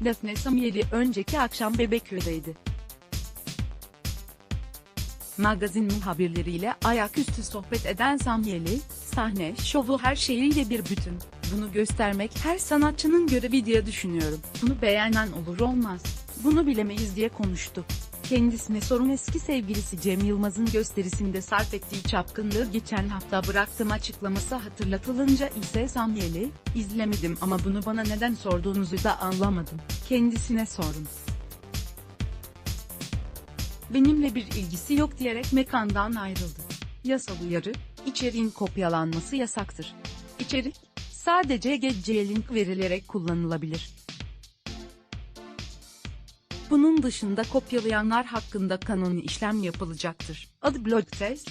Defne Samyeli önceki akşam Bebeköy'deydi. Magazin muhabirleriyle ayaküstü sohbet eden Samyeli, sahne şovu her şeyiyle bir bütün. Bunu göstermek her sanatçının görevi diye düşünüyorum. Bunu beğenen olur olmaz. Bunu bilemeyiz diye konuştu. Kendisine sorun eski sevgilisi Cem Yılmaz'ın gösterisinde sarf ettiği çapkınlığı geçen hafta bıraktım açıklaması hatırlatılınca ise Samyeli, izlemedim ama bunu bana neden sorduğunuzu da anlamadım. Kendisine sorun. Benimle bir ilgisi yok diyerek mekandan ayrıldı. Yasal uyarı, içeriğin kopyalanması yasaktır. İçerik, sadece GC link verilerek kullanılabilir. Bunun dışında kopyalayanlar hakkında kanuni işlem yapılacaktır. Adı Blog Test.